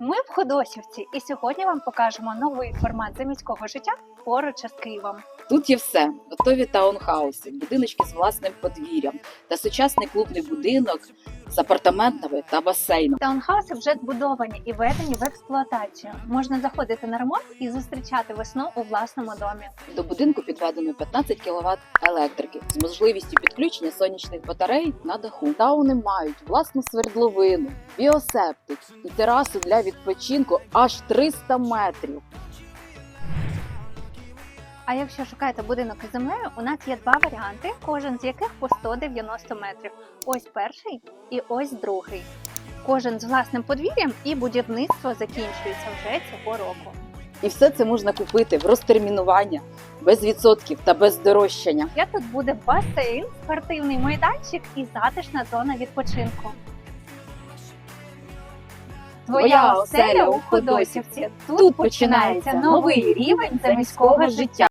Ми в Ходосівці, і сьогодні вам покажемо новий формат заміського життя поруч із Києвом. Тут є все: готові таунхауси, будиночки з власним подвір'ям та сучасний клубний будинок з апартаментами та басейном. Таунхауси вже збудовані і введені в експлуатацію. Можна заходити на ремонт і зустрічати весну у власному домі. До будинку підведено 15 кВт електрики з можливістю підключення сонячних батарей на даху. Тауни мають власну свердловину, біосептик і терасу для відпочинку аж 300 метрів. А якщо шукаєте будинок із землею, у нас є два варіанти, кожен з яких по 190 метрів. Ось перший і ось другий. Кожен з власним подвір'ям і будівництво закінчується вже цього року. І все це можна купити в розтермінування, без відсотків та без здорожчання. Я тут буде басейн, спортивний майданчик і затишна зона відпочинку. Твоя оселя у Ходосівці. Тут починається новий рівень заміського життя.